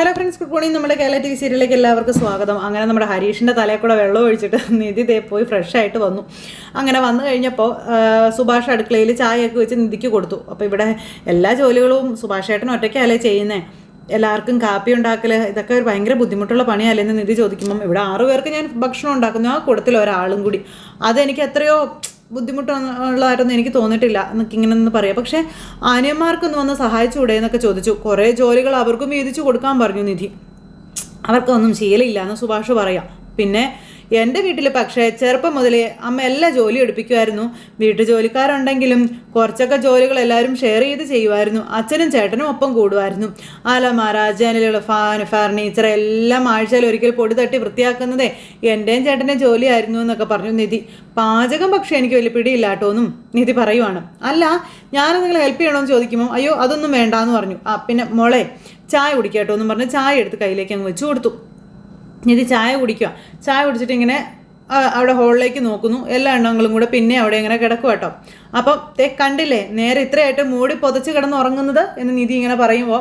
Hello friends good morning നമ്മുടെ Kerala T V സീരിയലിലേക്ക് എല്ലാവർക്കും സ്വാഗതം. അങ്ങനെ നമ്മുടെ ഹരീഷിന്റെ തലയിൽ കൂടെ വെള്ളം ഒഴിച്ചിട്ട് നിധി ദേ പോയി ഫ്രഷ് ആയിട്ട് വന്നു. അങ്ങനെ വന്നു കഴിഞ്ഞപ്പോൾ സുഭാഷ് അടുക്കളയിൽ ചായയൊക്കെ വെച്ച് നിധിക്ക് കൊടുത്തു. അപ്പോൾ ഇവിടെ എല്ലാ ജോലികളും സുഭാഷ് ഏട്ടനും ഒറ്റയ്ക്കല്ലേ ചെയ്യുന്നത് എല്ലാവർക്കും കാപ്പി ഉണ്ടാക്കൽ ഇതൊക്കെ ഒരു ഭയങ്കര ബുദ്ധിമുട്ടുള്ള പണിയല്ലേ എന്ന് നിധി ചോദിക്കുമ്പം ഇവിടെ ആറു പേർക്ക് ഞാൻ ഭക്ഷണം ഉണ്ടാക്കുന്നു. ആ കൂട്ടത്തിൽ ഒരാളും കൂടി. അതെനിക്ക് എത്രയോ ബുദ്ധിമുട്ടുള്ളതായിട്ടൊന്നും എനിക്ക് തോന്നിയിട്ടില്ല എന്നൊക്കെ ഇങ്ങനെ ഒന്ന് പറയാം. പക്ഷേ ആനിയന്മാർക്കൊന്ന് വന്ന് സഹായിച്ചുകൂടെ എന്നൊക്കെ ചോദിച്ചു. കുറേ ജോലികൾ അവർക്കും വീതിച്ചു കൊടുക്കാൻ പറഞ്ഞു നിധി. അവർക്കൊന്നും ശീലമില്ല എന്ന് സുഭാഷ് പറയാം. പിന്നെ എന്റെ വീട്ടിൽ പക്ഷേ ചെറുപ്പം മുതലേ അമ്മ എല്ലാ ജോലിയും എടുപ്പിക്കുമായിരുന്നു. വീട്ടു ജോലിക്കാരുണ്ടെങ്കിലും കുറച്ചൊക്കെ ജോലികൾ എല്ലാവരും ഷെയർ ചെയ്ത് ചെയ്യുമായിരുന്നു. അച്ഛനും ചേട്ടനും ഒപ്പം കൂടുമായിരുന്നു. അലമാര ജനലുകൾ ഫാൻ ഫർണിച്ചർ എല്ലാം ആഴ്ചയിൽ ഒരിക്കൽ പൊടി തട്ടി വൃത്തിയാക്കുന്നതേ എന്റെയും ചേട്ടന്റെ ജോലിയായിരുന്നു എന്നൊക്കെ പറഞ്ഞു നിധി. പാചകം പക്ഷേ എനിക്ക് വലിയ പിടിയില്ല കേട്ടോന്നും നിധി പറയുവാണ്. അല്ല ഞാൻ നിങ്ങൾ ഹെൽപ്പ് ചെയ്യണമെന്ന് ചോദിക്കുമ്പോൾ അയ്യോ അതൊന്നും വേണ്ടാന്ന് പറഞ്ഞു. ആ പിന്നെ മോളെ ചായ കുടിക്കാട്ടോ എന്നും പറഞ്ഞ് ചായ എടുത്ത് കയ്യിലേക്ക് അങ്ങ് വെച്ച് കൊടുത്തു. നിധി ചായ കുടിക്കുക. ചായ കുടിച്ചിട്ട് ഇങ്ങനെ അവിടെ ഹോളിലേക്ക് നോക്കുന്നു. എല്ലാ എണ്ണങ്ങളും കൂടെ പിന്നെ അവിടെ ഇങ്ങനെ കിടക്കും കേട്ടോ. അപ്പം തേ കണ്ടില്ലേ നേരെ ഇത്രയായിട്ട് മൂടി പൊതച്ച് കിടന്ന് ഉറങ്ങുന്നത് എന്ന് നിധി ഇങ്ങനെ പറയുമ്പോൾ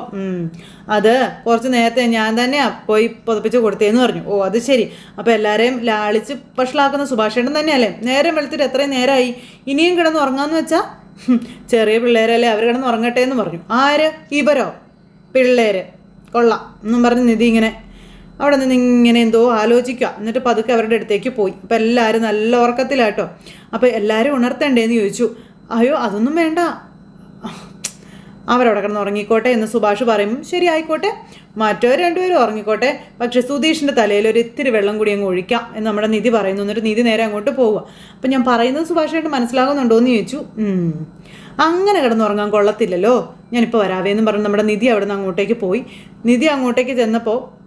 അത് കുറച്ച് നേരത്തെ ഞാൻ തന്നെയാ പോയി പുതപ്പിച്ച് കൊടുത്തേന്ന് പറഞ്ഞു. ഓ അത് ശരി. അപ്പോൾ എല്ലാവരെയും ലാളിച്ച് വഷളാക്കുന്ന സുഭാഷേട്ടൻ തന്നെയല്ലേ? നേരം വെളുത്തിട്ട് എത്രയും നേരമായി ഇനിയും കിടന്ന് ഉറങ്ങാന്ന് വെച്ചാൽ ചെറിയ പിള്ളേരല്ലേ അവർ കിടന്ന് ഉറങ്ങട്ടെ എന്ന് പറഞ്ഞു. ആര്? ഇവരോ? പിള്ളേര്. കൊള്ളാം. എന്നും പറഞ്ഞ് നിധി ഇങ്ങനെ അവിടെ നിന്ന് ഇങ്ങനെ എന്തോ ആലോചിക്കുക. എന്നിട്ട് പതുക്കെ അവരുടെ അടുത്തേക്ക് പോയി. അപ്പം എല്ലാവരും നല്ല ഉറക്കത്തിലാട്ടോ. അപ്പോൾ എല്ലാവരും ഉണർത്തേണ്ടേന്ന് ചോദിച്ചു. അയ്യോ അതൊന്നും വേണ്ട. അവരവിടെ കിടന്ന് ഉറങ്ങിക്കോട്ടെ എന്ന് സുഭാഷ് പറയും. ശരി ആയിക്കോട്ടെ. മറ്റോ രണ്ടുപേരും ഉറങ്ങിക്കോട്ടെ. പക്ഷേ സുധീഷിന്റെ തലയിൽ ഒരു ഇത്തിരി വെള്ളം കൂടി അങ്ങ് ഒഴിക്കാം എന്ന് നമ്മുടെ നിധി പറയുന്നു. എന്നിട്ട് നിധി നേരെ അങ്ങോട്ട് പോവുക. അപ്പം ഞാൻ പറയുന്നത് സുഭാഷായിട്ട് മനസ്സിലാകുന്നുണ്ടോ എന്ന് ചോദിച്ചു. "ഉം. അങ്ങനെ കിടന്നുറങ്ങാൻ കൊള്ളത്തില്ലല്ലോ. ഞാനിപ്പോൾ വരാവേ എന്ന് പറഞ്ഞ് നമ്മുടെ നിധി അവിടെ നിന്ന് അങ്ങോട്ടേക്ക് പോയി. നിധി അങ്ങോട്ടേക്ക് ചെന്നപ്പോൾ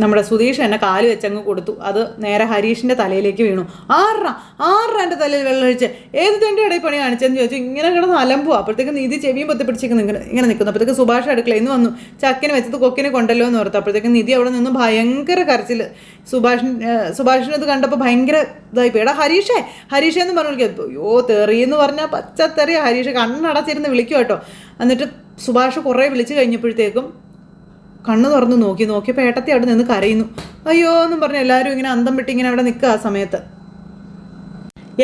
നമ്മുടെ സുധീഷ് എന്നെ കാൽ വെച്ചങ്ങ് കൊടുത്തു. അത് നേരെ ഹരീഷിന്റെ തലയിലേക്ക് വീണു. ആറ ആറ എന്റെ തലയിൽ വെള്ളം ഒഴിച്ച്? ഏത് തന്റെ ഇടയിൽ പണി കാണിച്ചെന്ന് ചോദിച്ചു. ഇങ്ങനെ കിടന്ന് അലമ്പോ അപ്പോഴത്തേക്ക് നീതി ചെവിയും പൊത്തി പിടിച്ചേക്ക് ഇങ്ങനെ നിൽക്കുന്നു അപ്പോഴത്തേക്ക് സുഭാഷ് അടുക്കള ഇന്ന് വന്നു. ചക്കിനെ വെച്ചത് കൊക്കിനെ കൊണ്ടല്ലോ എന്ന് ഓർത്തു. അപ്പോഴത്തേക്ക് നിധി അവിടെ നിന്ന് ഭയങ്കര കരച്ചിൽ സുഭാഷ് സുഭാഷിനെ ഇത് കണ്ടപ്പോൾ ഭയങ്കര ഇതായി പോയി. എടാ ഹരീഷേ ഹരീഷേ എന്ന് പറഞ്ഞു വിളിക്കും. അയ്യോ തെറിയെന്ന് പറഞ്ഞാൽ പച്ചത്തെറിയ ഹരീഷ്. കണ്ണടച്ചിരുന്ന് വിളിക്കും കേട്ടോ. എന്നിട്ട് സുഭാഷ് കുറേ വിളിച്ചു കഴിഞ്ഞപ്പോഴത്തേക്കും കണ്ണ് തുറന്ന് നോക്കി നോക്കിയപ്പോൾ ഏട്ടത്തി അവിടെ നിന്ന് കരയുന്നു. അയ്യോ എന്നും പറഞ്ഞ് എല്ലാവരും ഇങ്ങനെ അന്തം വിട്ട് ഇങ്ങനെ അവിടെ നിൽക്കുക ആ സമയത്ത്.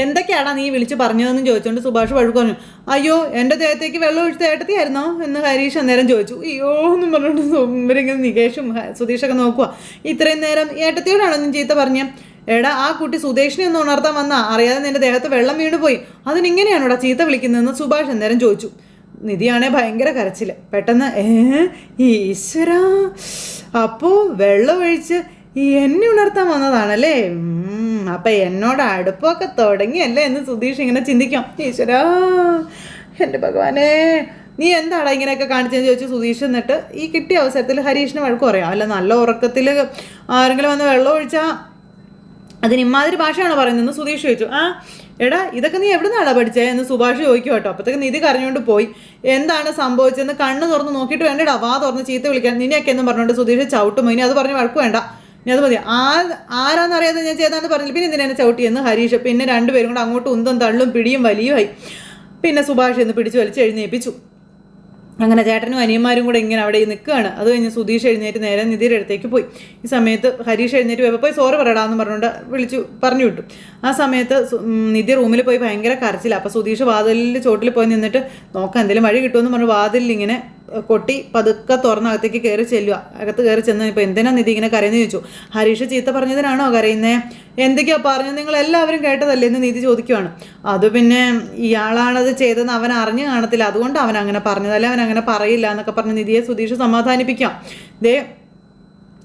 എന്തൊക്കെയാടാ നീ വിളിച്ച് പറഞ്ഞതെന്ന് ചോദിച്ചുകൊണ്ട് സുഭാഷ് വഴുക്ക് പറഞ്ഞു. അയ്യോ എന്റെ ദേഹത്തേക്ക് വെള്ളം ഒഴിച്ച് ഏട്ടത്തിയായിരുന്നോ? എന്ന് ഹരീഷ് അന്നേരം ചോദിച്ചു. അയ്യോ എന്നും പറഞ്ഞുകൊണ്ട് ഇവരിങ്ങനെ നികേഷും സുധീഷൊക്കെ നോക്കുക ഇത്രയും നേരം ഏട്ടത്തിയോടാണോ നീ ചീത്ത പറഞ്ഞ? എടാ ആ കുട്ടി സുധേഷിനെ ഒന്ന് ഉണർത്താൻ വന്നാ. അറിയാതെ നിന്റെ ദേഹത്ത് വെള്ളം വീണുപോയി. അതിനിങ്ങനെയാണോടാ ചീത്ത വിളിക്കുന്നതെന്ന് സുഭാഷ് അന്നേരം ചോദിച്ചു. നിധിയാണേ ഭയങ്കര കരച്ചിൽ പെട്ടെന്ന് ഏ ഈശ്വര അപ്പോൾ വെള്ളമൊഴിച്ച് എന്നെ ഉണർത്താൻ വന്നതാണല്ലേ? അപ്പം എന്നോട് അടുപ്പൊക്കെ തുടങ്ങിയല്ലേ? എന്ന് സുധീഷ് ഇങ്ങനെ ചിന്തിക്കാം. ഈശ്വര എന്റെ ഭഗവാനെ നീ എന്താടാ ഇങ്ങനെയൊക്കെ കാണിച്ചതെന്ന് ചോദിച്ചു സുധീഷ് എന്നിട്ട് ഈ കിട്ടിയ അവസരത്തിൽ ഹരീഷിന് വഴക്ക് പറയാം. അല്ല നല്ല ഉറക്കത്തിൽ ആരെങ്കിലും വന്ന് വെള്ളം ഒഴിച്ചാൽ അതിന് ഇമാതിരി ഭാഷയാണ് പറയുന്നതെന്ന് സുധീഷ് ചോദിച്ചു. ആ എടാ ഇതൊക്കെ നീ എവിടെ നിന്നാണ് പഠിച്ചത് എന്ന് സുഭാഷ് ചോദിക്കും കേട്ടോ. അപ്പോഴത്തേക്ക് നിധി കരഞ്ഞുകൊണ്ട് പോയി. എന്താണ് സംഭവിച്ചതെന്ന് കണ്ണ് തുറന്ന് നോക്കിയിട്ട് വേണ്ടടാ വാ തുറന്ന് ചീത്ത വിളിക്കാൻ. നിന്നെയൊക്കെ എന്നും പറഞ്ഞുകൊണ്ട് സുധീഷ് ചവിട്ടും. ഇനി അത് പറഞ്ഞ് വഴക്ക് വേണ്ട. ഇനി അത് മതി. ആ ആരാന്നറിയാതെ ഞാൻ ചെയ്താന്ന് പറഞ്ഞില്ല. പിന്നെ ഇതിനെ ചവിട്ടി? എന്ന് ഹരീഷ് പിന്നെ രണ്ടുപേരും കൂടെ അങ്ങോട്ട് ഉന്തം തള്ളും പിടിയും വലിയുമായി. പിന്നെ സുഭാഷ് എന്ന് പിടിച്ചു വലിച്ച് എഴുന്നേൽപ്പിച്ചു അങ്ങനെ ചേട്ടനും അനിയന്മാരും കൂടെ ഇങ്ങനെ അവിടെ നിൽക്കുകയാണ്. അത് കഴിഞ്ഞ് സുധീഷ് എഴുന്നേറ്റ് നേരെ നിധിയുടെ അടുത്തേക്ക് പോയി. ഈ സമയത്ത് ഹരീഷ് എഴുന്നേറ്റ് പോയപ്പോൾ പോയി സോറി പറയടാന്ന് പറഞ്ഞുകൊണ്ട് വിളിച്ചു പറഞ്ഞു വിട്ടു. ആ സമയത്ത് നിധി റൂമിൽ പോയി ഭയങ്കര കരച്ചില്ല അപ്പോൾ സുധീഷ് വാതിലിൽ ചോട്ടിൽ പോയി നിന്നിട്ട് നോക്കാം എന്തെങ്കിലും വഴി കിട്ടുമെന്ന് പറഞ്ഞു വാതിലിൽ ഇങ്ങനെ കൊട്ടി പതുക്കെ തുറന്ന് അകത്തേക്ക് കയറി ചെല്ലുക. അകത്ത് കയറി ചെന്ന് ഇപ്പോൾ എന്തിനാ നിധി ഇങ്ങനെ കരയെന്ന് ചോദിച്ചു. ഹരീഷ് ചീത്ത പറഞ്ഞതിനാണോ കരയുന്നേ? എന്തൊക്കെയാ പറഞ്ഞു നിങ്ങൾ എല്ലാവരും കേട്ടതല്ലേ എന്ന് നീതി ചോദിക്കുവാണ്. അത് പിന്നെ ഇയാളാണത് ചെയ്തതെന്ന് അവൻ അറിഞ്ഞു കാണത്തില്ല. അതുകൊണ്ട് അവൻ അങ്ങനെ പറഞ്ഞതല്ല അവൻ അങ്ങനെ പറയില്ല എന്നൊക്കെ പറഞ്ഞ് നിധിയെ സുധീഷ് സമാധാനിപ്പിക്കാം. ദേ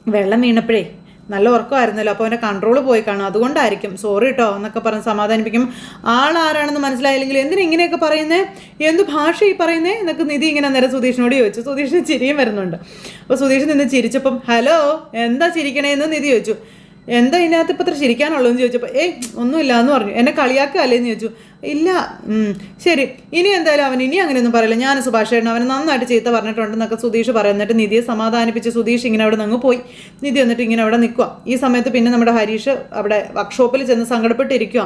വെള്ളം വീണപ്പോഴേ നല്ല ഉറക്കമായിരുന്നല്ലോ. അപ്പോൾ അവന്റെ കൺട്രോൾ പോയി കാണും. അതുകൊണ്ടായിരിക്കും സോറി കേട്ടോ എന്നൊക്കെ പറഞ്ഞ് സമാധാനിപ്പിക്കും. ആളാരാണെന്ന് മനസ്സിലായില്ലെങ്കിൽ എന്തിനാ ഇങ്ങനെയൊക്കെ പറയുന്നേ? എന്ത് ഭാഷ ഈ പറയുന്നേ? എന്നൊക്കെ നിധി ഇങ്ങനെ നേരെ സുധീഷിനോട് ചോദിച്ചു. സുധീഷിന് ചിരിയും വരുന്നുണ്ട്. അപ്പോൾ സുധീഷ് നിന്ന് ചിരിച്ചപ്പം ഹലോ എന്താ ചിരിക്കണേന്ന്? നിധി ചോദിച്ചു. എന്താ ഇതിനകത്ത് ഇപ്പം ഇത്ര ചിരിക്കാനുള്ളതെന്ന് ചോദിച്ചപ്പോൾ ഏയ് ഒന്നുമില്ല എന്ന് പറഞ്ഞു. എന്നെ കളിയാക്കുക അല്ലേന്ന് ചോദിച്ചു. ഇല്ല. ശരി. ഇനി എന്തായാലും അവൻ ഇനി അങ്ങനെയൊന്നും പറയില്ല. ഞാൻ സുഭാഷേട്ടൻ അവനെ നന്നായിട്ട് ചീത്ത പറഞ്ഞിട്ടുണ്ടെന്നൊക്കെ സുധീഷ് പറയും. എന്നിട്ട് നിധിയെ സമാധാനിപ്പിച്ച് സുധീഷ് ഇങ്ങനെ അവിടെ നിന്ന് പോയി. നിധി എന്നിട്ട് ഇങ്ങനെ അവിടെ നിൽക്കുക ഈ സമയത്ത് പിന്നെ നമ്മുടെ ഹരീഷ് അവിടെ വർക്ക്ഷോപ്പിൽ ചെന്ന് സങ്കടപ്പെട്ടിരിക്കുക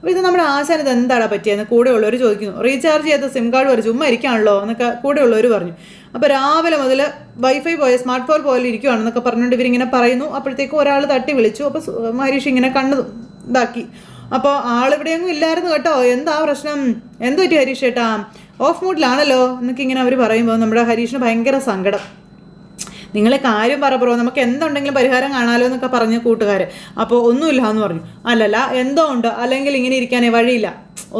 അപ്പോൾ ഇത് നമ്മുടെ ആശാൻ ഇത് എന്താടാ പറ്റിയെന്ന് കൂടെയുള്ളവർ ചോദിക്കുന്നു. റീചാർജ് ചെയ്ത സിം കാർഡ് വരെ ചുമ്മാ ഇരിക്കുകയാണല്ലോ എന്നൊക്കെ കൂടെയുള്ളവർ പറഞ്ഞു. അപ്പോൾ രാവിലെ മുതൽ വൈഫൈ പോയ സ്മാർട്ട് ഫോൺ പോലെ ഇരിക്കുകയാണെന്നൊക്കെ പറഞ്ഞുകൊണ്ട് ഇവരിങ്ങനെ പറയുന്നു. അപ്പോഴത്തേക്കും ഒരാൾ തട്ടി വിളിച്ചു. അപ്പോൾ ഹരീഷ് ഇങ്ങനെ കണ്ണു ഇതാക്കി. അപ്പോൾ ആളിവിടെയൊന്നും ഇല്ലായിരുന്നു കേട്ടോ. എന്താ പ്രശ്നം? എന്ത് പറ്റി ഹരീഷ് ചേട്ടാ ഓഫ് മൂഡിലാണല്ലോ എന്നൊക്കെ ഇങ്ങനെ അവർ പറയുമ്പോൾ നമ്മുടെ ഹരീഷിന് ഭയങ്കര സങ്കടം. നിങ്ങളെ കാര്യം പറ ബ്രോ. നമുക്ക് എന്തുണ്ടെങ്കിലും പരിഹാരം കാണാലോ എന്നൊക്കെ പറഞ്ഞ കൂട്ടുകാർ അപ്പോൾ ഒന്നുമില്ല എന്ന് പറഞ്ഞു. അല്ലല്ല എന്തോ ഉണ്ട്. അല്ലെങ്കിൽ ഇങ്ങനെ ഇരിക്കാനേ വഴിയില്ല.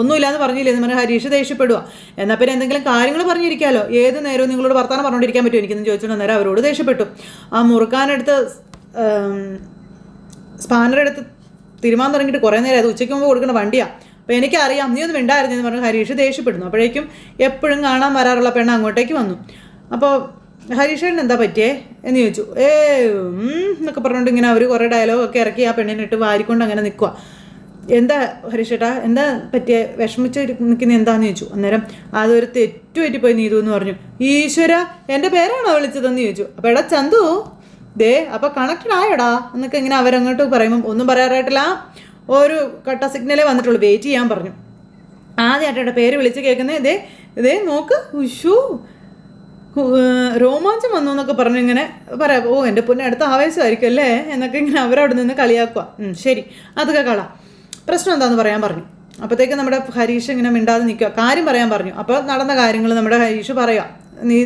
ഒന്നുമില്ല എന്ന് പറഞ്ഞില്ലേ? എന്ന് പറഞ്ഞാൽ ഹരീഷ് ദേഷ്യപ്പെടുക എന്നാൽ പിന്നെ എന്തെങ്കിലും കാര്യങ്ങൾ പറഞ്ഞിരിക്കാമല്ലോ ഏത് നേരവും നിങ്ങളോട് വർത്താനം പറഞ്ഞുകൊണ്ടിരിക്കാൻ പറ്റുമോ? എനിക്കെന്ന് ചോദിച്ചോണ്ട് നേരം അവരോട് ദേഷ്യപ്പെട്ടു. ആ മുറുക്കാനെടുത്ത് സ്പാനർ തീരുമാനം തുടങ്ങിയിട്ട് കുറേ നേരം. അത് ഉച്ചയ്ക്ക് മുമ്പ് കൊടുക്കുന്ന വണ്ടിയാണ് അപ്പോൾ എനിക്കറിയാം. നീ ഒന്നും മിണ്ടായിരുന്നു എന്ന് പറഞ്ഞ് ഹരീഷ് ദേഷ്യപ്പെടുന്നു. അപ്പോഴേക്കും എപ്പോഴും കാണാൻ വരാറുള്ള പെണ്ണ് അങ്ങോട്ടേക്ക് വന്നു. അപ്പോൾ ഹരീഷേട്ടൻ എന്താ പറ്റിയേ എന്ന് ചോദിച്ചു. ഏ എന്നൊക്കെ പറഞ്ഞുകൊണ്ട് ഇങ്ങനെ അവർ കുറേ ഡയലോഗൊക്കെ ഇറക്കി ആ പെണ്ണിനെ ഇട്ട് വാരിക്കൊണ്ട് അങ്ങനെ നിൽക്കുക എന്താ ഹരീഷേട്ടാ എന്താ പറ്റിയ? വിഷമിച്ച് നിൽക്കുന്ന എന്താന്ന് ചോദിച്ചു. അന്നേരം അതൊരു തെറ്റുപറ്റി പോയി നീതു എന്ന് പറഞ്ഞു. ഈശ്വര എന്റെ പേരാണോ വിളിച്ചതെന്ന് ചോദിച്ചു. അപ്പോൾ എടാ ചന്തു ദേ അപ്പൊ കണക്റ്റഡ് ആയടാ. എന്നൊക്കെ ഇങ്ങനെ അവരങ്ങോട്ട് പറയുമ്പം ഒന്നും പറയാറായിട്ടില്ല. ഒരു കട്ട സിഗ്നലേ വന്നിട്ടുള്ളൂ. വെയിറ്റ് ചെയ്യാൻ പറഞ്ഞു. ആദ്യമായിട്ടാ പേര് വിളിച്ച് കേൾക്കുന്നത് ഇതേ ഇതേ നോക്ക്. ഉഷു രോമാഞ്ചം വന്നു എന്നൊക്കെ പറഞ്ഞു ഇങ്ങനെ പറയാം. ഓ എന്റെ പൊന്നെ അടുത്ത ആവേശമായിരിക്കും അല്ലേ? എന്നൊക്കെ ഇങ്ങനെ അവരവിടെ നിന്ന് കളിയാക്കുക ശരി. അതൊക്കെ കള പ്രശ്നം എന്താണെന്ന് പറയാൻ പറഞ്ഞു. അപ്പോഴത്തേക്ക് നമ്മുടെ ഹരീഷ് ഇങ്ങനെ മിണ്ടാതെ നിൽക്കുക കാര്യം പറയാൻ പറഞ്ഞു. അപ്പോൾ നടന്ന കാര്യങ്ങൾ നമ്മുടെ ഹരീഷ് പറയാം നീ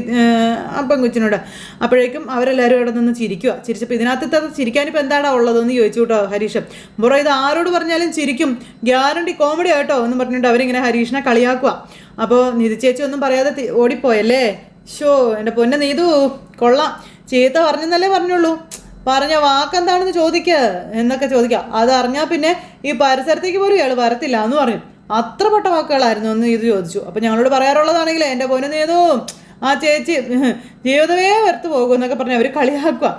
അപ്പം കൊച്ചിനോട് അപ്പോഴേക്കും അവരെല്ലാവരും ഇവിടെ നിന്ന് ചിരിക്കുക ചിരിച്ചപ്പോൾ ഇതിനകത്ത് ചിരിക്കാനിപ്പോൾ എന്താടാ ഉള്ളതെന്ന് ചോദിച്ചു കേട്ടോ ഹരീഷ്. ബുറ ഇത് ആരോട് പറഞ്ഞാലും ചിരിക്കും. ഗ്യാരണ്ടി കോമഡി ആട്ടോ എന്ന് പറഞ്ഞിട്ട് അവരിങ്ങനെ ഹരീഷിനെ കളിയാക്കുക അപ്പോൾ നിധി ചേച്ചി ഒന്നും പറയാതെ ഓടിപ്പോയല്ലേ? ഷോ എന്റെ പൊന്നെ നീതു കൊള്ളാം. ചീത്ത പറഞ്ഞെന്നല്ലേ പറഞ്ഞുള്ളൂ. പറഞ്ഞ വാക്കെന്താണെന്ന് ചോദിക്കുക എന്നൊക്കെ ചോദിക്കുക അതറിഞ്ഞാൽ പിന്നെ ഈ പരിസരത്തേക്ക് പോലും ഇയാൾ വരത്തില്ല എന്ന് പറഞ്ഞു അത്ര പെട്ട വാക്കുകളായിരുന്നു എന്ന് ഇത് ചോദിച്ചു. അപ്പം ഞങ്ങളോട് പറയാറുള്ളതാണെങ്കിൽ എന്റെ പൊന്നു നീതു ആ ചേച്ചി ജീവിതമേ വെറുത്ത് പോകും എന്നൊക്കെ പറഞ്ഞ് അവർ കളിയാക്കുക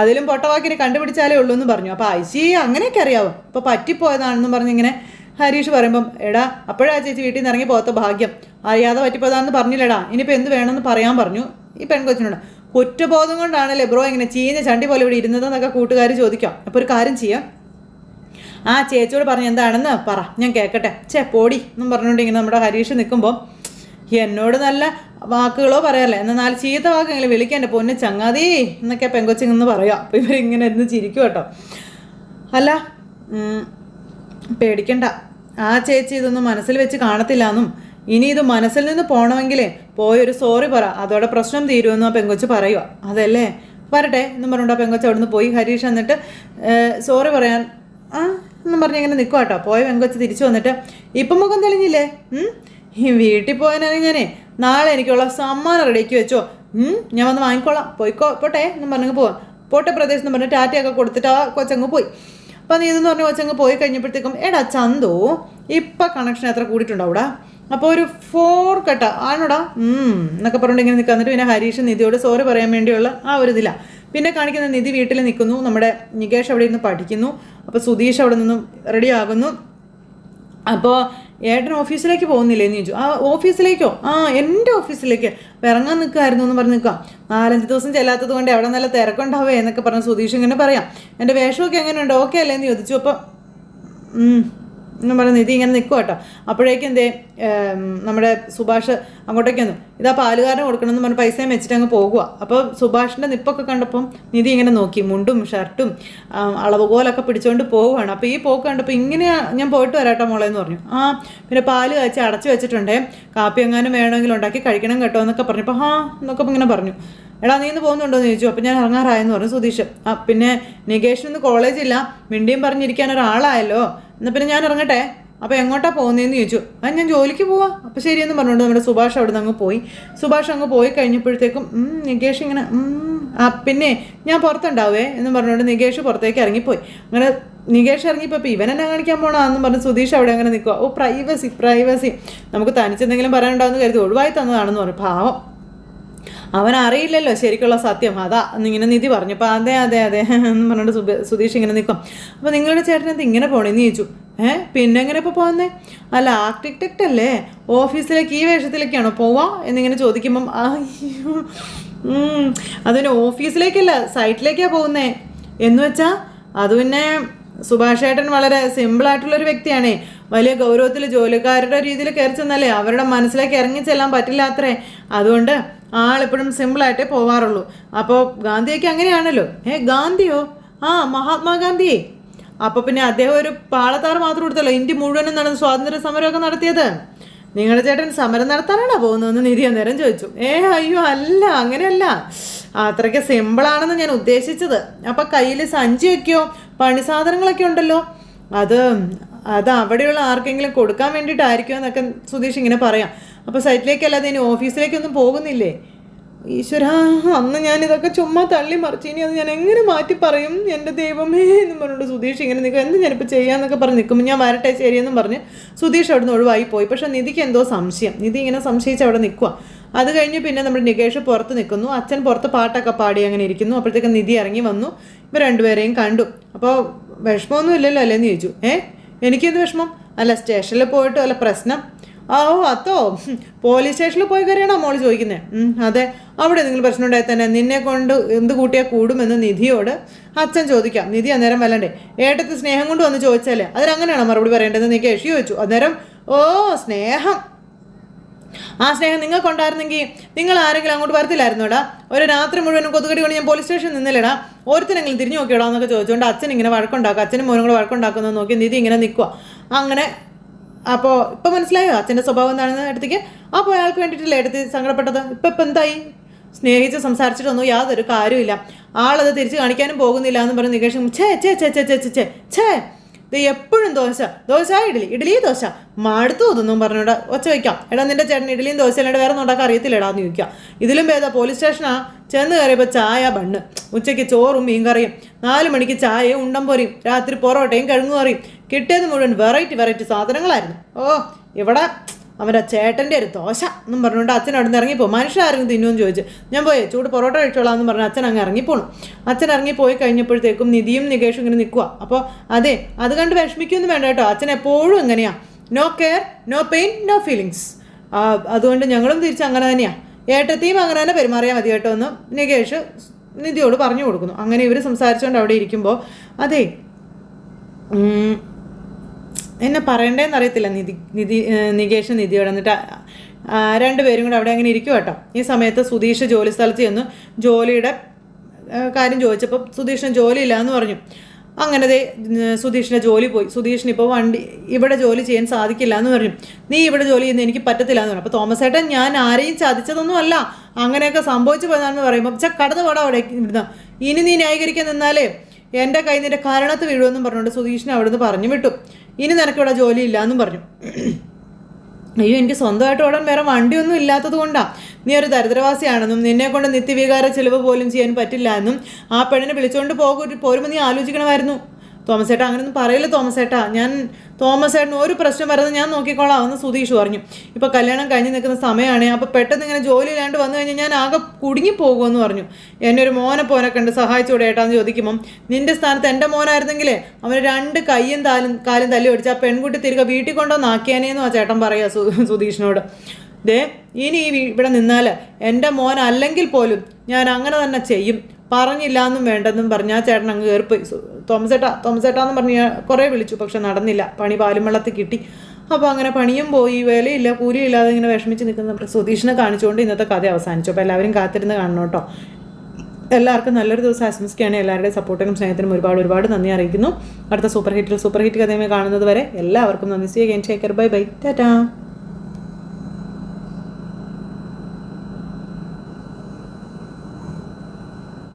അതിലും പൊട്ടവാക്കിനെ കണ്ടുപിടിച്ചാലേ ഉള്ളൂ എന്ന് പറഞ്ഞു. അപ്പോൾ ഐശി അങ്ങനെയൊക്കെ അറിയാവും? അപ്പോൾ പറ്റിപ്പോയതാണെന്ന് പറഞ്ഞിങ്ങനെ ഹരീഷ് പറയുമ്പം എടാ അപ്പോഴാ ചേച്ചി വീട്ടിൽ നിന്ന് ഇറങ്ങി പോകാത്ത ഭാഗ്യം. അറിയാതെ പറ്റിപ്പോയതാണെന്ന് പറഞ്ഞില്ലടാ. ഇനിയിപ്പോൾ എന്ത് വേണമെന്ന് പറയാൻ പറഞ്ഞു? ഈ പെൺകൊച്ചിനോട്. കുറ്റബോധം കൊണ്ടാണല്ലേ ബ്രോ ഇങ്ങനെ ചീഞ്ഞ ചണ്ടി പോലെ ഇവിടെ ഇരുന്നതെന്നൊക്കെ കൂട്ടുകാർ ചോദിക്കാം. അപ്പോൾ ഒരു കാര്യം ചെയ്യാം. ആ ചേച്ചിയോട് പറഞ്ഞ് എന്താണെന്ന് പറ. ഞാൻ കേൾക്കട്ടെ ചേ പോടി എന്നും പറഞ്ഞുകൊണ്ട് ഇങ്ങനെ നമ്മുടെ ഹരീഷ് നിൽക്കുമ്പോൾ എന്നോട് നല്ല വാക്കുകളോ പറയാറില്ല. എന്നാൽ നാല് ചീത്ത വാക്കെങ്കിലും വിളിക്കാൻ എന്റെ ചങ്ങാതി എന്നൊക്കെ പെങ്കൊച്ചിങ്ങെന്ന് പറയാം. അപ്പോൾ ഇവരിങ്ങനെ ഇരുന്ന് ചിരിക്കും കേട്ടോ. അല്ല പേടിക്കണ്ട. ആ ചേച്ചി ഇതൊന്നും മനസ്സിൽ വെച്ച് കാണത്തില്ല എന്നും ഇനി ഇത് മനസ്സിൽ നിന്ന് പോകണമെങ്കിലേ പോയൊരു സോറി പറ. അതോടെ പ്രശ്നം തീരുമെന്ന് ആ പെങ്കൊച്ച് പറയുക അതല്ലേ? വരട്ടെ എന്നും പറഞ്ഞുകൊണ്ട് ആ പെങ്കൊച്ച് അവിടുന്ന് പോയി. ഹരീഷ് എന്നിട്ട് സോറി പറയാൻ ആ എന്നും പറഞ്ഞ് ഇങ്ങനെ നിൽക്കുക കേട്ടോ. പോയ പെങ്കൊച്ച് തിരിച്ചു വന്നിട്ട് ഇപ്പം മുഖം തെളിഞ്ഞില്ലേ? ഈ വീട്ടിൽ പോയനാണെങ്കിൽ ഞാനേ നാളെ എനിക്കുള്ള സമ്മാനം റെഡിയാക്കി വെച്ചോ. ഞാൻ വന്ന് വാങ്ങിക്കോളാം. പോയിക്കോ പോട്ടെ എന്നും പറഞ്ഞങ്ങ് പോവാം. പോട്ടെ പ്രദേശം എന്ന് പറഞ്ഞ് ടാറ്റയൊക്കെ കൊടുത്തിട്ട് ആ കൊച്ചങ്ങ് പോയി. അപ്പം നീ ഇതെന്ന് പറഞ്ഞ കൊച്ചങ്ങ് പോയി കഴിഞ്ഞപ്പോഴത്തേക്കും എടാ ചന്തു ഇപ്പം കണക്ഷൻ എത്ര കൂടിയിട്ടുണ്ടാവൂടാ അപ്പോൾ ഒരു ഫോർ കട്ട ആണോടാ എന്നൊക്കെ പറഞ്ഞിട്ട് ഇങ്ങനെ നിൽക്കുക പിന്നെ ഹരീഷ് നിധിയോട് സോറി പറയാൻ വേണ്ടിയുള്ള ആ ഒരു ഇതില്ല പിന്നെ കാണിക്കുന്ന നിധി വീട്ടിൽ നിൽക്കുന്നു. നമ്മുടെ നികേഷ് അവിടെ നിന്ന് പഠിക്കുന്നു. അപ്പോൾ സുധീഷ് അവിടെ നിന്നും റെഡി ആകുന്നു. അപ്പോൾ ഏട്ടൻ ഓഫീസിലേക്ക് പോകുന്നില്ലേ എന്ന് ചോദിച്ചു. ആ ഓഫീസിലേക്കോ? ആ എന്റെ ഓഫീസിലേക്ക്. ഇറങ്ങാൻ നിൽക്കുമായിരുന്നു എന്ന് പറഞ്ഞ് നിൽക്കാം നാലഞ്ച് ദിവസം ചെല്ലാത്തത് കൊണ്ട് എവിടെ നല്ല തിരക്കുണ്ടാവേ എന്നൊക്കെ പറഞ്ഞ് സുധീഷ് ഇങ്ങനെ പറയാം. എന്റെ വേഷമൊക്കെ എങ്ങനെയുണ്ട്? ഓക്കെ അല്ലേ എന്ന് ചോദിച്ചു. അപ്പോൾ എന്ന് പറഞ്ഞ് നിധി ഇങ്ങനെ നിൽക്കുക കേട്ടോ. അപ്പോഴേക്കും എന്തേ നമ്മുടെ സുഭാഷ് അങ്ങോട്ടേക്ക് വന്നു. ഇതാ പാലുകാരന് കൊടുക്കണമെന്ന് പറഞ്ഞ് പൈസയും വെച്ചിട്ട് അങ്ങ് പോകുക അപ്പോൾ സുഭാഷിന്റെ നിപ്പൊക്കെ കണ്ടപ്പം നിധി ഇങ്ങനെ നോക്കി. മുണ്ടും ഷർട്ടും അളവ് പോലൊക്കെ പിടിച്ചുകൊണ്ട് പോവുകയാണ് അപ്പോൾ ഈ പോക്ക് കണ്ടപ്പോൾ ഇങ്ങനെ ഞാൻ പോയിട്ട് വരാട്ടോ മോളെ എന്ന് പറഞ്ഞു. ആ പിന്നെ പാൽ കാച്ചി അടച്ചു വെച്ചിട്ടുണ്ടേ. കാപ്പി എങ്ങാനും വേണമെങ്കിൽ ഉണ്ടാക്കി കഴിക്കണം കേട്ടോ എന്നൊക്കെ പറഞ്ഞപ്പോൾ ഹാ എന്നൊക്കെ ഇങ്ങനെ പറഞ്ഞു. എടാ നീ ഇന്ന് പോകുന്നുണ്ടോ എന്ന് ചോദിച്ചു. അപ്പം ഞാൻ ഇറങ്ങാറായെന്ന് പറഞ്ഞു സുധീഷ്. ആ പിന്നെ നികേഷിന് ഇന്ന് കോളേജില്ല മിണ്ടിയും പറഞ്ഞിരിക്കാൻ ഒരാളായല്ലോ. എന്നാൽ പിന്നെ ഞാൻ ഇറങ്ങട്ടെ? അപ്പോൾ എങ്ങോട്ടാ പോകുന്നതെന്ന് ചോദിച്ചു. ആ ഞാൻ ജോലിക്ക് പോവാ. അപ്പോൾ ശരിയെന്ന് പറഞ്ഞുകൊണ്ട് നമ്മുടെ സുഭാഷ് അവിടെ നിന്ന് അങ്ങ് പോയി. സുഭാഷ് അങ്ങ് പോയി കഴിഞ്ഞപ്പോഴത്തേക്കും നികേഷ് ഇങ്ങനെ ആ പിന്നെ ഞാൻ പുറത്തുണ്ടാവേ എന്ന് പറഞ്ഞുകൊണ്ട് നികേഷ് പുറത്തേക്ക് ഇറങ്ങിപ്പോയി. അങ്ങനെ നികേഷ് ഇറങ്ങിപ്പോൾ ഇപ്പോൾ ഇവനെന്നെ കാണിക്കാൻ പോകണമെന്ന് പറഞ്ഞ് സുധീഷ് അവിടെ അങ്ങനെ നിൽക്കുക ഓ പ്രൈവസി പ്രൈവസി നമുക്ക് തനിച്ചെന്തെങ്കിലും പറയാനുണ്ടാവുമെന്ന് കരുതി ഒഴിവായി തന്നതാണെന്ന് പറഞ്ഞു. പാവം. അവൻ അറിയില്ലല്ലോ ശരിക്കുള്ള സത്യം. അതാ ഇങ്ങനെ നിധി പറഞ്ഞു. അപ്പോൾ അതെ അതെ അതെ എന്ന് പറഞ്ഞിട്ട് സുബ സുധീഷ് ഇങ്ങനെ നിൽക്കും. അപ്പോൾ നിങ്ങളുടെ ചേട്ടൻ ഇങ്ങനെ പോണേന്ന് ചോദിച്ചു. ഏഹ് പിന്നെ എങ്ങനെ ഇപ്പോൾ പോകുന്നേ അല്ല ആർക്കിടെക്റ്റ് അല്ലേ? ഓഫീസിലേക്ക് ഈ വേഷത്തിലേക്കാണോ പോവാ? എന്നിങ്ങനെ ചോദിക്കുമ്പം അതിന് ഓഫീസിലേക്കല്ല സൈറ്റിലേക്കാണ് പോകുന്നേ. എന്ന് വെച്ചാൽ അത് പിന്നെ സുഭാഷ് ഏട്ടൻ വളരെ സിമ്പിളായിട്ടുള്ളൊരു വ്യക്തിയാണേ. വലിയ ഗൗരവത്തിൽ ജോലിക്കാരുടെ രീതിയിൽ കയറി ചെന്നല്ലേ അവരുടെ മനസ്സിലേക്ക് ഇറങ്ങി ചെല്ലാൻ പറ്റില്ലാത്രേ. അതുകൊണ്ട് ആളെപ്പോഴും സിമ്പിളായിട്ടേ പോവാറുള്ളൂ. അപ്പോൾ ഗാന്ധിയൊക്കെ അങ്ങനെയാണല്ലോ. ഏ ഗാന്ധിയോ? ആ മഹാത്മാഗാന്ധിയെ. അപ്പോൾ പിന്നെ അദ്ദേഹം ഒരു പാളത്താറ് മാത്രം കൊടുത്തല്ലോ ഇന്ത്യ മുഴുവനും നടന്ന് സ്വാതന്ത്ര്യ സമരമൊക്കെ നടത്തിയത്. നിങ്ങളുടെ ചേട്ടൻ സമരം നടത്താനാണോ പോകുന്നതെന്ന് നിധി അന്നേരം ചോദിച്ചു. ഏ അയ്യോ അല്ല അങ്ങനെയല്ല. അത്രയ്ക്ക് സിമ്പിളാണെന്ന് ഞാൻ ഉദ്ദേശിച്ചത്. അപ്പം കയ്യിൽ സഞ്ചിയൊക്കെയോ പണി സാധനങ്ങളൊക്കെ ഉണ്ടല്ലോ. അത് അത് അവിടെയുള്ള ആർക്കെങ്കിലും കൊടുക്കാൻ വേണ്ടിയിട്ടായിരിക്കും എന്നൊക്കെ സുധീഷ് ഇങ്ങനെ പറയാം. അപ്പോൾ സൈറ്റിലേക്കല്ലാതെ ഇനി ഓഫീസിലേക്കൊന്നും പോകുന്നില്ലേ? ഈശ്വര അന്ന് ഞാൻ ഇതൊക്കെ ചുമ്മാ തള്ളി മറിച്ച്. ഇനി അത് ഞാൻ എങ്ങനെ മാറ്റി പറയും? എന്റെ ദൈവമേ എന്ന് പറഞ്ഞിട്ട് സുധീഷ് ഇങ്ങനെ നിൽക്കും. എന്ത് ഞാനിപ്പോൾ ചെയ്യാന്നൊക്കെ പറഞ്ഞ് നിൽക്കുമ്പോൾ ഞാൻ വരട്ടെ ശരിയെന്നും പറഞ്ഞ് സുധീഷ് അവിടെ നിന്ന് ഒഴിവായി പോയി. പക്ഷേ നിധിക്ക് എന്തോ സംശയം. നിധി ഇങ്ങനെ സംശയിച്ച് അവിടെ നിൽക്കുക അത് കഴിഞ്ഞ് പിന്നെ നമ്മുടെ നികേഷ് പുറത്ത് നിൽക്കുന്നു. അച്ഛൻ പുറത്ത് പാട്ടൊക്കെ പാടി അങ്ങനെ ഇരിക്കുന്നു. അപ്പോഴത്തേക്ക് നിധി ഇറങ്ങി വന്നു. ഇവർ രണ്ടുപേരെയും കണ്ടു. അപ്പോൾ വിഷമമൊന്നും ഇല്ലല്ലോ അല്ലേന്ന് ചോദിച്ചു. ഏ? എനിക്കെന്ത് വിഷമം? അല്ല സ്റ്റേഷനിൽ പോയിട്ട് അല്ല പ്രശ്നം? ആ ഓ അത്തോ പോലീസ് സ്റ്റേഷനിൽ പോയി കയറിയാണോ മോൾ ചോദിക്കുന്നത് അതെ. അവിടെ എന്തെങ്കിലും പ്രശ്നം ഉണ്ടായി തന്നെ നിന്നെ കൊണ്ട് എന്ത് കൂട്ടിയാൽ കൂടുമെന്ന് നിധിയോട് അച്ഛൻ ചോദിക്കാം. നിധി അന്നേരം വല്ലണ്ടേ? ഏട്ടത്തെ സ്നേഹം കൊണ്ട് വന്ന് ചോദിച്ചാലേ? അതിലങ്ങനെയാണോ മറുപടി പറയേണ്ടത് നീ കേഷി ചോദിച്ചു. അന്നേരം ഓ സ്നേഹം. ആ സ്നേഹം നിങ്ങൾക്കുണ്ടായിരുന്നെങ്കിൽ നിങ്ങൾ ആരെങ്കിലും അങ്ങോട്ട് വരത്തില്ലായിരുന്നോടാ? ഒരു രാത്രി മുഴുവനും കൊതുകടി കൊണ്ട് ഞാൻ പോലീസ് സ്റ്റേഷനിൽ നിന്നില്ലടാ? ഓരോരുത്തരെങ്കിലും തിരിഞ്ഞു നോക്കിയോടാ എന്നൊക്കെ ചോദിച്ചുകൊണ്ട് അച്ഛൻ ഇങ്ങനെ വഴക്കുണ്ടാക്കുക അച്ഛനും മോനും കൂടെ വഴക്കുണ്ടാക്കുന്നത് നോക്കി നിധി ഇങ്ങനെ നിൽക്കുക അങ്ങനെ അപ്പോൾ ഇപ്പം മനസ്സിലായോ അച്ഛന്റെ സ്വഭാവം എന്താണെന്ന് എടുത്തേക്ക് അപ്പോൾ അയാൾക്ക് ആൾക്ക് വേണ്ടിയിട്ടില്ല എടുത്ത് സങ്കടപ്പെട്ടത്? ഇപ്പം ഇപ്പം എന്തായി? സ്നേഹിച്ച് സംസാരിച്ചിട്ടൊന്നും യാതൊരു കാര്യമില്ല ആളത് തിരിച്ചു കാണിക്കാനും പോകുന്നില്ല എന്ന് പറഞ്ഞ് നികേഷ് ഛേ ഛേ ഛേ ഛേ ഛേ ഛേ ഛേ ഇത് എപ്പോഴും ദോശ. ദോശ ഇഡ്ഡലി. ഇഡ്ഡലി ദോശ. മടുത്തു തോന്നും പറഞ്ഞോട്. ഒച്ച വയ്ക്കാം എടാ നിന്റെ ചേട്ടൻ ഇഡ്ഡലിയും ദോശ അല്ലാണ്ട് വേറെ ഉണ്ടാക്കാൻ അറിയത്തില്ലടാ എന്ന് ചോദിക്കാം ഇതിലും ഭേദ പോലീസ് സ്റ്റേഷനാ ചെന്ന് കയറിയപ്പോൾ ചായ ബണ്ണ്. ഉച്ചയ്ക്ക് ചോറും മീൻകറിയും. നാല് മണിക്ക് ചായയും ഉണ്ടം പൊരിയും. രാത്രി പൊറോട്ടയും കിഴങ്ങു കറിയും കിട്ടിയത് മുഴുവൻ വെറൈറ്റി വെറൈറ്റി സാധനങ്ങളായിരുന്നു. ഓ ഇവിടെ അവന്റെ ചേട്ടന്റെ ഒരു ദോശ എന്നും പറഞ്ഞുകൊണ്ട് അച്ഛൻ അവിടെ നിന്ന് ഇറങ്ങിപ്പോ മനുഷ്യർ ആരെങ്കിലും തിന്നുമെന്ന് ചോദിച്ചു. ഞാൻ പോയി ചൂട് പൊറോട്ട കഴിച്ചോളാം എന്ന് പറഞ്ഞ് അച്ഛൻ അങ്ങ് ഇറങ്ങിപ്പോണു. അച്ഛൻ ഇറങ്ങി പോയി കഴിഞ്ഞപ്പോഴത്തേക്കും നിധിയും നികേഷും ഇങ്ങനെ നിൽക്കുക അപ്പോൾ അതെ അത് കണ്ട് വിഷമിക്കൊന്നും വേണ്ട കേട്ടോ. അച്ഛൻ എപ്പോഴും എങ്ങനെയാ no care no pain no feelings അതുകൊണ്ട് ഞങ്ങളും തിരിച്ച് അങ്ങനെ തന്നെയാണ് ഏട്ടത്തെയും അങ്ങനെ തന്നെ പെരുമാറിയാൽ മതി കേട്ടോ എന്ന് നികേഷ് നിധിയോട് പറഞ്ഞു കൊടുക്കുന്നു. അങ്ങനെ ഇവർ സംസാരിച്ചുകൊണ്ട് അവിടെ ഇരിക്കുമ്പോൾ അതെ എന്നെ പറയണ്ടേന്ന് അറിയത്തില്ല നിധി നിധി നികേഷ് നിധിയോട്. എന്നിട്ട് രണ്ടുപേരും കൂടെ അവിടെ അങ്ങനെ ഇരിക്കും കേട്ടോ ഈ സമയത്ത് സുധീഷ് ജോലി സ്ഥലത്ത് ചെന്ന് ജോലിയുടെ കാര്യം ചോദിച്ചപ്പോൾ സുധീഷിന് ജോലിയില്ല എന്ന് പറഞ്ഞു. അങ്ങനെ ദേ സുധീഷിന്റെ ജോലി പോയി. സുധീഷിന് ഇപ്പോൾ വണ്ടി ഇവിടെ ജോലി ചെയ്യാൻ സാധിക്കില്ല എന്ന് പറഞ്ഞു. നീ ഇവിടെ ജോലി ചെയ്യുന്ന എനിക്ക് പറ്റത്തില്ല എന്ന് പറഞ്ഞു. അപ്പോൾ തോമസ് ഏട്ടൻ ഞാൻ ആരെയും ചതിച്ചതൊന്നും അല്ല. അങ്ങനെയൊക്കെ സംഭവിച്ചു പോയതാണെന്ന് പറയുമ്പോൾ ചെ കടന്നു പോടാ അവിടെ ഇരുന്ന ഇനി നീ ന്യായീകരിക്കാൻ നിന്നാലേ എന്റെ കൈ നിന്റെ കാരണത്ത് വീഴുമെന്നും പറഞ്ഞുകൊണ്ട് സുധീഷിനെ അവിടുന്ന് പറഞ്ഞു വിട്ടു. ഇനി നിനക്കിവിടെ ഇല്ല എന്നും പറഞ്ഞു. അയ്യോ എനിക്ക് സ്വന്തമായിട്ട് ഓടാൻ വേറെ വണ്ടിയൊന്നും ഇല്ലാത്തത് കൊണ്ടാ. നീ ഒരു ദരിദ്രവാസിയാണെന്നും നിന്നെ കൊണ്ട് നിത്യവികാര ചിലവ് പോലും ചെയ്യാൻ പറ്റില്ല എന്നും ആ പെണ്ണിനെ വിളിച്ചുകൊണ്ട് പോകും പോരുമ്പോൾ നീ ആലോചിക്കണമായിരുന്നു. തോമസ് ഏട്ടാ അങ്ങനെയൊന്നും പറയില്ല തോമസ് ഏട്ടാ ഞാൻ തോമസ് ഏട്ടന് ഒരു പ്രശ്നം വരുന്നത് ഞാൻ നോക്കിക്കോളാം എന്ന് സുധീഷ് പറഞ്ഞു. ഇപ്പോൾ കല്യാണം കഴിഞ്ഞ് നിൽക്കുന്ന സമയമാണ് അപ്പോൾ പെട്ടെന്ന് ഇങ്ങനെ ജോലി ഇല്ലാണ്ട് വന്നു കഴിഞ്ഞാൽ ഞാൻ ആകെ കുടുങ്ങി പോകുമെന്ന് പറഞ്ഞു. എന്നെ ഒരു മോനെ പോനെ കണ്ട് സഹായിച്ചൂടെ ഏട്ടാന്ന് ചോദിക്കുമ്പം നിന്റെ സ്ഥാനത്ത് എന്റെ മോനായിരുന്നെങ്കിലേ അവന് രണ്ട് കയ്യും താലും കാലും തല്ലി ഓടിച്ച് ആ പെൺകുട്ടി തിരികെ വീട്ടിൽ കൊണ്ടുവന്നാക്കിയാനേന്നും ആ ചേട്ടൻ പറയാ സു സുധീഷിനോട്. ദേ ഇനി ഇവിടെ നിന്നാൽ എന്റെ മോൻ അല്ലെങ്കിൽ പോലും ഞാൻ അങ്ങനെ തന്നെ ചെയ്യും. പറഞ്ഞില്ല എന്നും വേണ്ടെന്നും പറഞ്ഞ് ആ ചേട്ടൻ അങ്ങ് കയറിപ്പോയി. തോമസേട്ട തോമസേട്ട ഏട്ടാ എന്ന് പറഞ്ഞ് കുറേ വിളിച്ചു പക്ഷെ നടന്നില്ല. പണി പാലും വെള്ളത്തിൽ കിട്ടി. അപ്പോൾ അങ്ങനെ പണിയും പോയി വേലയില്ല കൂലിയില്ലാതെ ഇങ്ങനെ വിഷമിച്ച് നിൽക്കുന്ന സുധീഷിനെ കാണിച്ചുകൊണ്ട് ഇന്നത്തെ കഥ അവസാനിച്ചു. അപ്പോൾ എല്ലാവരും കാത്തിരുന്ന് കാണണം കേട്ടോ. എല്ലാവർക്കും നല്ലൊരു ദിവസം ആശംസിക്കുകയാണ്. എല്ലാവരുടെയും സപ്പോർട്ടിനും സ്നേഹത്തിനും ഒരുപാട് ഒരുപാട് നന്ദി അറിയിക്കുന്നു. അടുത്ത സൂപ്പർ ഹിറ്റിൽ സൂപ്പർ ഹിറ്റ് കഥയുമായി കാണുന്നത് വരെ എല്ലാവർക്കും നന്ദി. See again Shekhar bye bye tata